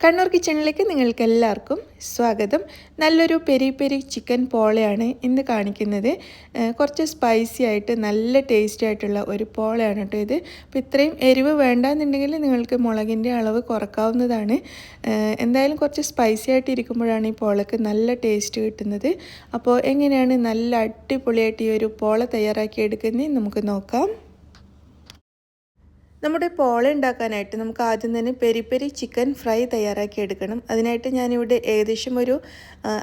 കണ്ണൂർ കിച്ചണിലേക്ക് നിങ്ങൾക്ക് എല്ലാവർക്കും സ്വാഗതം. നല്ലൊരു പെരി പെരി ചിക്കൻ പോളയാണ് ഇന്ന് കാണിക്കുന്നത്. കുറച്ച് സ്പൈസി ആയിട്ട് നല്ല ടേസ്റ്റി ആയിട്ടുള്ള ഒരു പോളയാണ് കേട്ടോ ഇത്. അപ്പോൾ ഇത്രയും എരിവ് വേണ്ടാന്നുണ്ടെങ്കിൽ നിങ്ങൾക്ക് മുളകിന്റെ അളവ് കുറക്കാവുന്നതാണ്. എന്തായാലും കുറച്ച് സ്പൈസി ആയിട്ട് ഇരിക്കുമ്പോഴാണ് ഈ പോളക്ക് നല്ല ടേസ്റ്റ് കിട്ടുന്നത്. അപ്പോൾ എങ്ങനെയാണ് നല്ല അടിപൊളിയായിട്ട് ഈ ഒരു പോള തയ്യാറാക്കി എടുക്കുന്നത് നമുക്ക് നോക്കാം. നമ്മുടെ പോള ഉണ്ടാക്കാനായിട്ട് നമുക്ക് ആദ്യം തന്നെ പെരി പെരി ചിക്കൻ ഫ്രൈ തയ്യാറാക്കി എടുക്കണം. അതിനായിട്ട് ഞാനിവിടെ ഏകദേശം ഒരു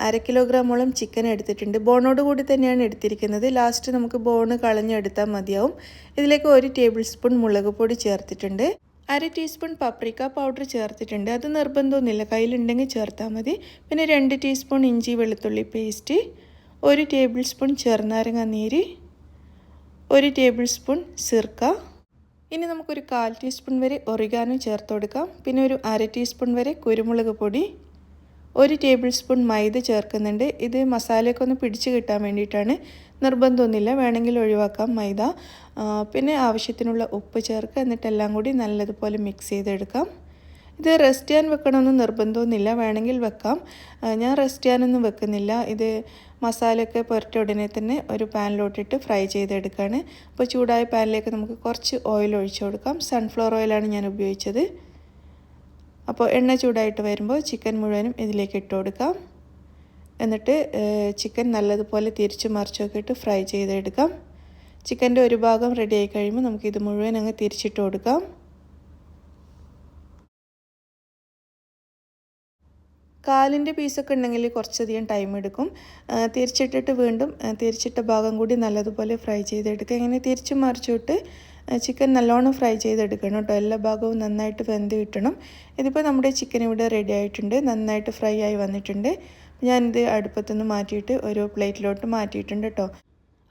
അര കിലോഗ്രാമോളം ചിക്കൻ എടുത്തിട്ടുണ്ട്. ബോണോട് കൂടി തന്നെയാണ് എടുത്തിരിക്കുന്നത്. ലാസ്റ്റ് നമുക്ക് ബോണ് കളഞ്ഞെടുത്താൽ മതിയാവും. ഇതിലേക്ക് ഒരു ടേബിൾ സ്പൂൺ മുളക് പൊടി ചേർത്തിട്ടുണ്ട്. അര ടീസ്പൂൺ പപ്രിക്ക പൗഡർ ചേർത്തിട്ടുണ്ട്. അത് നിർബന്ധമൊന്നുമില്ല. കയ്യിലുണ്ടെങ്കിൽ ചേർത്താൽ മതി. പിന്നെ രണ്ട് ടീസ്പൂൺ ഇഞ്ചി വെളുത്തുള്ളി പേസ്റ്റ് ഒരു ടേബിൾ സ്പൂൺ ചെറുനാരങ്ങ നീര് ഒരു ടേബിൾ സ്പൂൺ സിർക്ക ഇനി നമുക്കൊരു കാൽ ടീസ്പൂൺ വരെ ഒറിഗാനോ ചേർത്ത് കൊടുക്കാം. പിന്നെ ഒരു അര ടീസ്പൂൺ വരെ കുരുമുളക് പൊടി ഒരു ടേബിൾ സ്പൂൺ മൈദ ചേർക്കുന്നുണ്ട്. ഇത് മസാലയൊക്കെ ഒന്ന് പിടിച്ച് കിട്ടാൻ വേണ്ടിയിട്ടാണ്. നിർബന്ധമൊന്നുമില്ല. വേണമെങ്കിൽ ഒഴിവാക്കാം മൈദ. പിന്നെ ആവശ്യത്തിനുള്ള ഉപ്പ് ചേർക്കുക. എന്നിട്ടെല്ലാം കൂടി നല്ലതുപോലെ മിക്സ് ചെയ്തെടുക്കാം. ഇത് റെസ്റ്റ് ചെയ്യാൻ വെക്കണമെന്ന് നിർബന്ധമൊന്നുമില്ല. വേണമെങ്കിൽ വെക്കാം. ഞാൻ റെസ്റ്റ് ചെയ്യാനൊന്നും വെക്കുന്നില്ല. ഇത് മസാലയൊക്കെ പുരട്ടി ഉടനെ തന്നെ ഒരു പാനിലോട്ടിട്ട് ഫ്രൈ ചെയ്തെടുക്കുകയാണ് അപ്പോൾ ചൂടായ പാനിലേക്ക് നമുക്ക് കുറച്ച് ഓയിൽ ഒഴിച്ചു കൊടുക്കാം. സൺഫ്ലവർ ഓയിലാണ് ഞാൻ ഉപയോഗിച്ചത്. അപ്പോൾ എണ്ണ ചൂടായിട്ട് വരുമ്പോൾ ചിക്കൻ മുഴുവനും ഇതിലേക്ക് ഇട്ട് കൊടുക്കാം. എന്നിട്ട് ചിക്കൻ നല്ലതുപോലെ തിരിച്ചു മറിച്ചൊക്കെ ഇട്ട് ഫ്രൈ ചെയ്തെടുക്കാം. ചിക്കന്റെ ഒരു ഭാഗം റെഡിയായി കഴിയുമ്പോൾ നമുക്ക് ഇത് മുഴുവൻ അങ്ങ് തിരിച്ചിട്ട് കൊടുക്കാം. കാലിന്റെ പീസൊക്കെ ഉണ്ടെങ്കിൽ കുറച്ചധികം ടൈം എടുക്കും. തിരിച്ചിട്ടിട്ട് വീണ്ടും തിരിച്ചിട്ട ഭാഗം കൂടി നല്ലതുപോലെ ഫ്രൈ ചെയ്തെടുക്കുക. ഇങ്ങനെ തിരിച്ചു മറിച്ചിട്ട് ചിക്കൻ നല്ലോണം ഫ്രൈ ചെയ്തെടുക്കണം കേട്ടോ. എല്ലാ ഭാഗവും നന്നായിട്ട് വെന്ത് കിട്ടണം. ഇതിപ്പോൾ നമ്മുടെ ചിക്കൻ ഇവിടെ റെഡി ആയിട്ടുണ്ട്. നന്നായിട്ട് ഫ്രൈ ആയി വന്നിട്ടുണ്ട്. ഞാനിത് അടുപ്പത്തുനിന്ന് മാറ്റിയിട്ട് ഒരു പ്ലേറ്റിലോട്ട് മാറ്റിയിട്ടുണ്ട് കേട്ടോ.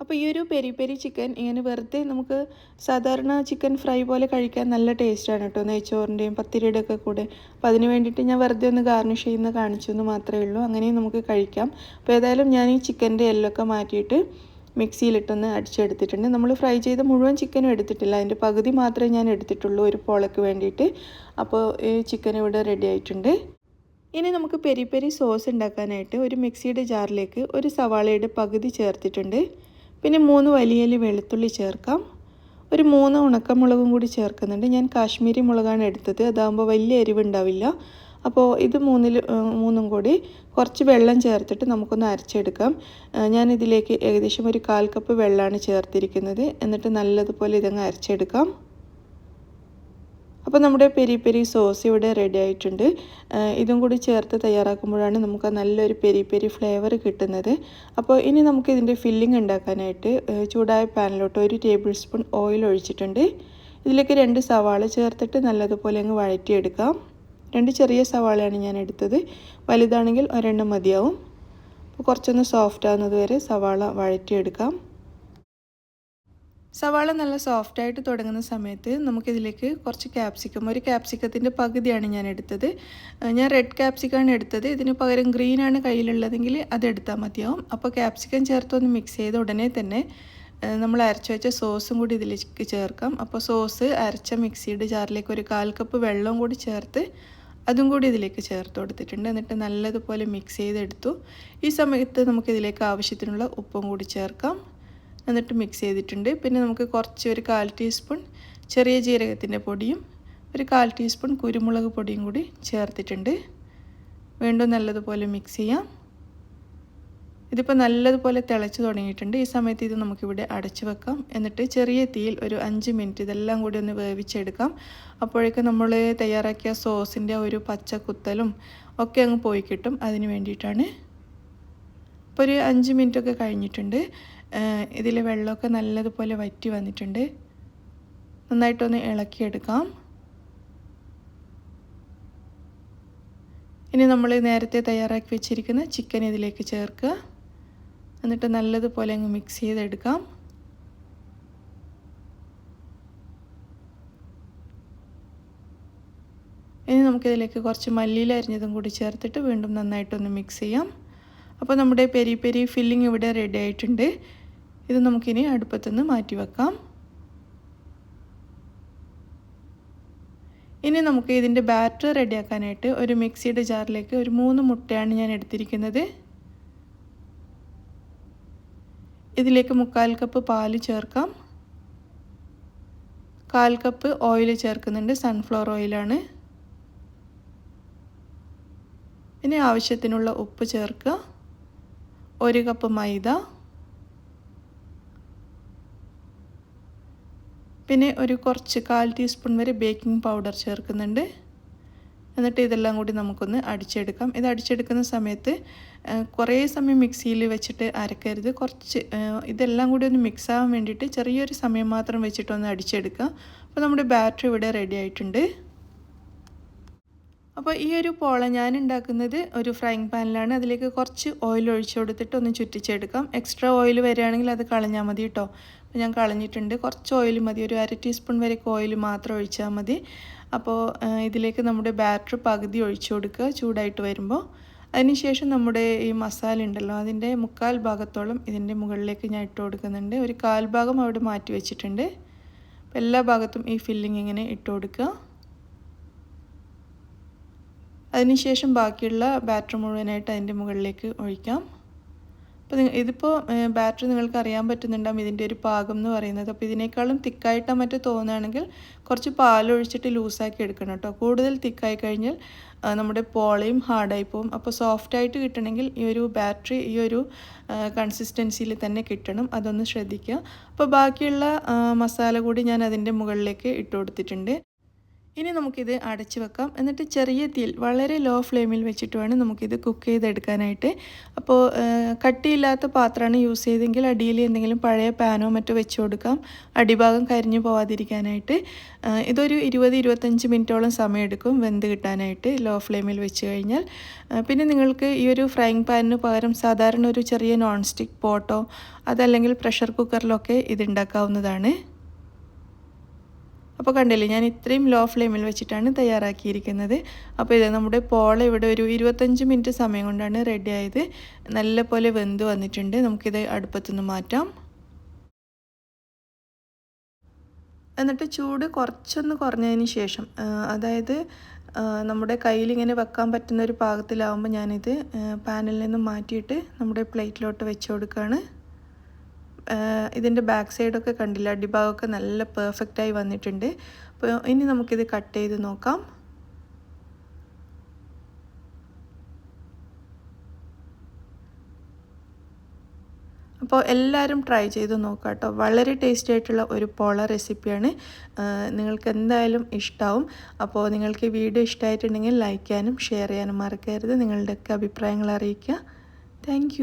അപ്പോൾ ഈ ഒരു പെരി പെരി ചിക്കൻ ഇങ്ങനെ വെറുതെ നമുക്ക് സാധാരണ ചിക്കൻ ഫ്രൈ പോലെ കഴിക്കാൻ നല്ല ടേസ്റ്റാണ് കേട്ടോ. നെയ്ച്ചോറിന്റെയും പത്തിരിയുടെ ഒക്കെ കൂടെ. അപ്പോൾ അതിന് വേണ്ടിയിട്ട് ഞാൻ വെറുതെ ഒന്ന് ഗാർണിഷ് ചെയ്യുന്ന കാണിച്ചു എന്ന് മാത്രമേ ഉള്ളൂ. അങ്ങനെയും നമുക്ക് കഴിക്കാം. അപ്പോൾ ഏതായാലും ഞാൻ ഈ ചിക്കന്റെ എല്ലൊക്കെ മാറ്റിയിട്ട് മിക്സിയിലിട്ടൊന്ന് അടിച്ചെടുത്തിട്ടുണ്ട്. നമ്മൾ ഫ്രൈ ചെയ്ത മുഴുവൻ ചിക്കനും എടുത്തിട്ടില്ല. അതിന്റെ പകുതി മാത്രമേ ഞാൻ എടുത്തിട്ടുള്ളൂ ഒരു പോളക്ക് വേണ്ടിയിട്ട്. അപ്പോൾ ഈ ചിക്കൻ ഇവിടെ റെഡി ആയിട്ടുണ്ട്. ഇനി നമുക്ക് പെരി പെരി സോസ് ഉണ്ടാക്കാനായിട്ട് ഒരു മിക്സിയുടെ ജാറിലേക്ക് ഒരു സവാളയുടെ പകുതി ചേർത്തിട്ടുണ്ട്. പിന്നെ മൂന്ന് വലിയ വെളുത്തുള്ളി ചേർക്കാം. ഒരു മൂന്ന് ഉണക്കമുളകും കൂടി ചേർക്കുന്നുണ്ട്. ഞാൻ കാശ്മീരി മുളകാണ് എടുത്തത്. അതാകുമ്പോൾ വലിയ എരിവുണ്ടാവില്ല. അപ്പോൾ ഇത് മൂന്നിൽ മൂന്നും കൂടി കുറച്ച് വെള്ളം ചേർത്തിട്ട് നമുക്കൊന്ന് അരച്ചെടുക്കാം. ഞാനിതിലേക്ക് ഏകദേശം ഒരു കാൽ കപ്പ് വെള്ളമാണ് ചേർത്തിരിക്കുന്നത്. എന്നിട്ട് നല്ലതുപോലെ ഇതങ്ങ് അരച്ചെടുക്കാം. അപ്പോൾ നമ്മുടെ പെരി പെരി സോസ് ഇവിടെ റെഡി ആയിട്ടുണ്ട്. ഇതും കൂടി ചേർത്ത് തയ്യാറാക്കുമ്പോഴാണ് നമുക്ക് നല്ലൊരു പെരി പെരി ഫ്ലേവർ കിട്ടുന്നത്. അപ്പോൾ ഇനി നമുക്ക് ഇതിന്റെ ഫില്ലിംഗ് ഉണ്ടാക്കാനായിട്ട് ചൂടായ പാനിലോട്ട് ഒരു ടേബിൾ സ്പൂൺ ഓയിൽ ഒഴിച്ചിട്ടുണ്ട്. ഇതിലേക്ക് രണ്ട് സവാള ചേർത്തിട്ട് നല്ലതുപോലെ അങ്ങ് വഴറ്റിയെടുക്കാം. രണ്ട് ചെറിയ സവാളയാണ് ഞാൻ എടുത്തത്. വലുതാണെങ്കിൽ ഒരെണ്ണം മതിയാവും. അപ്പോൾ കുറച്ചൊന്ന് സോഫ്റ്റ് ആകുന്നത് വരെ സവാള വഴറ്റിയെടുക്കാം. സവാള നല്ല സോഫ്റ്റായിട്ട് തുടങ്ങുന്ന സമയത്ത് നമുക്കിതിലേക്ക് കുറച്ച് ക്യാപ്സിക്കം ഒരു ക്യാപ്സിക്കത്തിന്റെ പകുതിയാണ് ഞാൻ എടുത്തത്. ഞാൻ റെഡ് ക്യാപ്സിക്കാണ് എടുത്തത്. ഇതിന് പകരം ഗ്രീനാണ് കയ്യിലുള്ളതെങ്കിൽ അതെടുത്താൽ മതിയാവും. അപ്പോൾ ക്യാപ്സിക്കം ചേർത്തൊന്ന് മിക്സ് ചെയ്ത ഉടനെ തന്നെ നമ്മൾ അരച്ച് വെച്ച സോസും കൂടി ഇതിലേക്ക് ചേർക്കാം. അപ്പോൾ സോസ് അരച്ച മിക്സിയുടെ ജാറിലേക്ക് ഒരു കാൽ കപ്പ് വെള്ളവും കൂടി ചേർത്ത് അതും കൂടി ഇതിലേക്ക് ചേർത്ത് കൊടുത്തിട്ടുണ്ട്. എന്നിട്ട് നല്ലതുപോലെ മിക്സ് ചെയ്തെടുത്തു. ഈ സമയത്ത് നമുക്കിതിലേക്ക് ആവശ്യത്തിനുള്ള ഉപ്പും കൂടി ചേർക്കാം. എന്നിട്ട് മിക്സ് ചെയ്തിട്ടുണ്ട്. പിന്നെ നമുക്ക് കുറച്ച് ഒരു കാൽ ടീസ്പൂൺ ചെറിയ ജീരകത്തിന്റെ പൊടിയും ഒരു കാൽ ടീസ്പൂൺ കുരുമുളക് പൊടിയും കൂടി ചേർത്തിട്ടുണ്ട്. വീണ്ടും നല്ലതുപോലെ മിക്സ് ചെയ്യാം. ഇതിപ്പോൾ നല്ലതുപോലെ തിളച്ച് തുടങ്ങിയിട്ടുണ്ട്. ഈ സമയത്ത് ഇത് നമുക്കിവിടെ അടച്ചു വെക്കാം. എന്നിട്ട് ചെറിയ തീയിൽ ഒരു അഞ്ച് മിനിറ്റ് ഇതെല്ലാം കൂടി ഒന്ന് വേവിച്ചെടുക്കാം. അപ്പോഴേക്കും നമ്മൾ തയ്യാറാക്കിയ സോസിന്റെ ഒരു പച്ച കുത്തലും ഒക്കെ അങ്ങ് പോയി കിട്ടും. അതിന് വേണ്ടിയിട്ടാണ് ഇപ്പോൾ ഒരു അഞ്ച് മിനിറ്റൊക്കെ കഴിഞ്ഞിട്ടുണ്ട്. ഇതിൽ വെള്ളമൊക്കെ നല്ലതുപോലെ വറ്റി വന്നിട്ടുണ്ട്. നന്നായിട്ടൊന്ന് ഇളക്കിയെടുക്കാം. ഇനി നമ്മൾ നേരത്തെ തയ്യാറാക്കി വെച്ചിരിക്കുന്ന ചിക്കൻ ഇതിലേക്ക് ചേർക്കുക. എന്നിട്ട് നല്ലതുപോലെ അങ്ങ് മിക്സ് ചെയ്തെടുക്കാം. ഇനി നമുക്കിതിലേക്ക് കുറച്ച് മല്ലിയില അരിഞ്ഞതും കൂടി ചേർത്തിട്ട് വീണ്ടും നന്നായിട്ടൊന്ന് മിക്സ് ചെയ്യാം. അപ്പോൾ നമ്മുടെ പെരി പെരി ഫില്ലിംഗ് ഇവിടെ റെഡി ആയിട്ടുണ്ട്. ഇത് നമുക്കിനി അടുപ്പത്തുനിന്ന് മാറ്റി വെക്കാം. ഇനി നമുക്ക് ഇതിന്റെ ബാറ്റർ റെഡിയാക്കാനായിട്ട് ഒരു മിക്സിയുടെ ജാറിലേക്ക് ഒരു മൂന്ന് മുട്ടയാണ് ഞാൻ എടുത്തിരിക്കുന്നത്. ഇതിലേക്ക് മുക്കാൽ കപ്പ് പാൽ ചേർക്കാം. കാൽ കപ്പ് ഓയിൽ ചേർക്കുന്നുണ്ട്. സൺഫ്ലവർ ഓയിലാണ് ഇനി ആവശ്യത്തിനുള്ള ഉപ്പ് ചേർക്കുക. ഒരു കപ്പ് മൈദ. പിന്നെ ഒരു കുറച്ച് കാൽ ടീസ്പൂൺ വരെ ബേക്കിംഗ് പൗഡർ ചേർക്കുന്നുണ്ട്. എന്നിട്ട് ഇതെല്ലാം കൂടി നമുക്കൊന്ന് അടിച്ചെടുക്കാം. ഇത് അടിച്ചെടുക്കുന്ന സമയത്ത് കുറേ സമയം മിക്സിയിൽ വെച്ചിട്ട് അരക്കരുത്. കുറച്ച് ഇതെല്ലാം കൂടി ഒന്ന് മിക്സ് ആവാൻ വേണ്ടിയിട്ട് ചെറിയൊരു സമയം മാത്രം വെച്ചിട്ടൊന്ന് അടിച്ചെടുക്കുക. അപ്പോൾ നമ്മുടെ ബാറ്ററി ഇവിടെ റെഡി ആയിട്ടുണ്ട്. അപ്പോൾ ഈ ഒരു പോള ഞാൻ ഉണ്ടാക്കുന്നത് ഒരു ഫ്രൈങ് പാനിലാണ് അതിലേക്ക് കുറച്ച് ഓയിൽ ഒഴിച്ചു കൊടുത്തിട്ട് ഒന്ന് ചുറ്റിച്ചെടുക്കാം. എക്സ്ട്രാ ഓയിൽ വരികയാണെങ്കിൽ അത് കളഞ്ഞാൽ മതി കേട്ടോ അപ്പോൾ ഞാൻ കളഞ്ഞിട്ടുണ്ട്. കുറച്ച് ഓയിൽ മതി. ഒരു അര ടീസ്പൂൺ വരെയൊക്കെ ഓയിൽ മാത്രം ഒഴിച്ചാൽ മതി. അപ്പോൾ ഇതിലേക്ക് നമ്മുടെ ബാറ്റർ പകുതി ഒഴിച്ചു കൊടുക്കുക. ചൂടായിട്ട് വരുമ്പോൾ അതിനുശേഷം നമ്മുടെ ഈ മസാല ഉണ്ടല്ലോ അതിന്റെ മുക്കാൽ ഭാഗത്തോളം ഇതിന്റെ മുകളിലേക്ക് ഞാൻ ഇട്ട് കൊടുക്കുന്നുണ്ട്. ഒരു കാൽ ഭാഗം അവിടെ മാറ്റി വെച്ചിട്ടുണ്ട്. എല്ലാ ഭാഗത്തും ഈ ഫില്ലിങ് ഇങ്ങനെ ഇട്ട് കൊടുക്കുക. അതിനുശേഷം ബാക്കിയുള്ള ബാറ്റർ മുഴുവനായിട്ട് അതിന്റെ മുകളിലേക്ക് ഒഴിക്കാം. അപ്പോൾ ഇതിപ്പോൾ ബാറ്ററി നിങ്ങൾക്ക് അറിയാൻ പറ്റുന്നുണ്ടാകും ഇതിന്റെ ഒരു പാകം എന്ന് പറയുന്നത്. അപ്പോൾ ഇതിനേക്കാളും തിക്കായിട്ടാൽ മറ്റ് തോന്നുകയാണെങ്കിൽ കുറച്ച് പാലൊഴിച്ചിട്ട് ലൂസാക്കി എടുക്കണം കേട്ടോ. കൂടുതൽ തിക്കായി കഴിഞ്ഞാൽ നമ്മുടെ പോളയും ഹാർഡായി പോവും. അപ്പോൾ സോഫ്റ്റായിട്ട് കിട്ടണമെങ്കിൽ ഈ ഒരു ബാറ്ററി ഈ ഒരു കൺസിസ്റ്റൻസിയിൽ തന്നെ കിട്ടണം. അതൊന്ന് ശ്രദ്ധിക്കുക. അപ്പോൾ ബാക്കിയുള്ള മസാല കൂടി ഞാൻ അതിന്റെ മുകളിലേക്ക് ഇട്ട് കൊടുത്തിട്ടുണ്ട്. ഇനി നമുക്കിത് അടച്ചു വെക്കാം. എന്നിട്ട് ചെറിയ തീയിൽ വളരെ ലോ ഫ്ലെയിമിൽ വെച്ചിട്ട് വേണം നമുക്കിത് കുക്ക് ചെയ്തെടുക്കാനായിട്ട്. അപ്പോൾ കട്ടിയില്ലാത്ത പാത്രമാണ് യൂസ് ചെയ്തെങ്കിൽ അടിയിൽ എന്തെങ്കിലും പഴയ പാനോ മറ്റോ വെച്ച് കൊടുക്കാം. അടിഭാഗം കരിഞ്ഞു പോവാതിരിക്കാനായിട്ട്. ഇതൊരു ഇരുപത് ഇരുപത്തഞ്ച് മിനിറ്റോളം സമയമെടുക്കും വെന്ത് കിട്ടാനായിട്ട് ലോ ഫ്ലെയിമിൽ വെച്ച് കഴിഞ്ഞാൽ. പിന്നെ നിങ്ങൾക്ക് ഈ ഒരു ഫ്രൈങ് പാനിന് പകരം സാധാരണ ഒരു ചെറിയ നോൺ സ്റ്റിക്ക് പോട്ടോ അതല്ലെങ്കിൽ പ്രഷർ കുക്കറിലൊക്കെ ഇത് ഉണ്ടാക്കാവുന്നതാണ് അപ്പോൾ കണ്ടില്ലേ ഞാൻ ഇത്രയും ലോ ഫ്ലെയിമിൽ വെച്ചിട്ടാണ് തയ്യാറാക്കിയിരിക്കുന്നത്. അപ്പോൾ ഇത് നമ്മുടെ പോള ഇവിടെ ഒരു ഇരുപത്തഞ്ച് മിനിറ്റ് സമയം കൊണ്ടാണ് റെഡി ആയത്. നല്ല പോലെ വെന്ത് വന്നിട്ടുണ്ട്. നമുക്കിത് അടുപ്പത്തുനിന്ന് മാറ്റാം. എന്നിട്ട് ചൂട് കുറച്ചൊന്ന് കുറഞ്ഞതിന് ശേഷം അതായത് നമ്മുടെ കയ്യിൽ ഇങ്ങനെ വെക്കാൻ പറ്റുന്ന ഒരു പാകത്തിലാവുമ്പോൾ ഞാനിത് പാനലിൽ നിന്ന് മാറ്റിയിട്ട് നമ്മുടെ പ്ലേറ്റിലോട്ട് വെച്ച് കൊടുക്കുകയാണ് ഇതിന്റെ ബാക്ക് സൈഡൊക്കെ കണ്ടില്ല? അടിഭാഗമൊക്കെ നല്ല പെർഫെക്റ്റായി വന്നിട്ടുണ്ട്. അപ്പോൾ ഇനി നമുക്കിത് കട്ട് ചെയ്ത് നോക്കാം. അപ്പോൾ എല്ലാവരും ട്രൈ ചെയ്ത് നോക്കാം കേട്ടോ വളരെ ടേസ്റ്റി ആയിട്ടുള്ള ഒരു പോള റെസിപ്പിയാണ് നിങ്ങൾക്ക് എന്തായാലും ഇഷ്ടമാവും അപ്പോൾ നിങ്ങൾക്ക് വീഡിയോ ഇഷ്ടമായിട്ടുണ്ടെങ്കിൽ ലൈക്ക് ചെയ്യാനും ഷെയർ ചെയ്യാനും മറക്കരുത്. നിങ്ങളുടെയൊക്കെ അഭിപ്രായങ്ങൾ അറിയിക്കുക. താങ്ക്